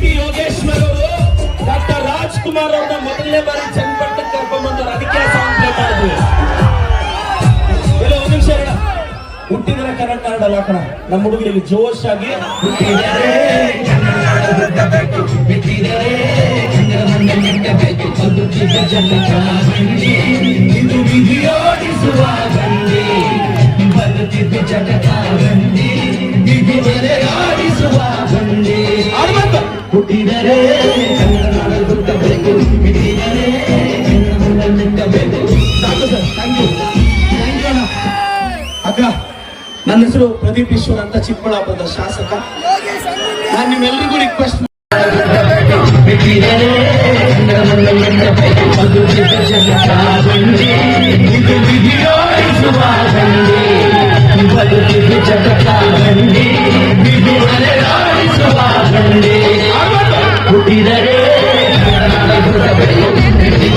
P Yogeshwar ಅವರು doctor Rajkumar ಅವ್ರನ್ನ ಮೊದಲನೇ ಬಾರಿ ಚನ್ನಪಟ್ಟಣಕ್ಕೆ ಕರ್ಕೊಂಡ್ ಅದಕ್ಕೆ ಸಾಂಗ್ ಪ್ಲೇ ಮಾಡಿದ್ವಿ. ಒಂದ್ ನಿಮಿಷ ಹುಟ್ಟಿದ್ರೆ ಕನ್ನಡ ಕನ್ನಡ ಅಲ್ಲ ನಮ್ಮ ಹುಡುಗರಿಗೆ ಜೋಶ್ ಆಗಿ ಹುಟ್ಟಿದರೆ ಜನಕ ಹುಟ್ಟಿದರೆ ಕನ್ನಡ ನಾಡು ಹುಟ್ಟಬೇಕು ಬಿಟ್ಟಿದರೆ ಕನ್ನಡ ಮಣ್ಣು ಮೆಟ್ಟಬೇಕು ಸಾಕು sir thank you thank you ಅಣ್ಣ ಅಕ್ಕ ನನ್ನ ಹೆಸರು ಪ್ರದೀಪ್ ಈಶ್ವರ್ ಅಂತ ಚಿಕ್ಕಬಳ್ಳಾಪುರದ ಶಾಸಕ ನಾನು ನಿಮ್ಮೆಲ್ಲರಿಗೂ ರಿಕ್ವೆಸ್ಟ್ ಹುಟ್ಟಿದರೆ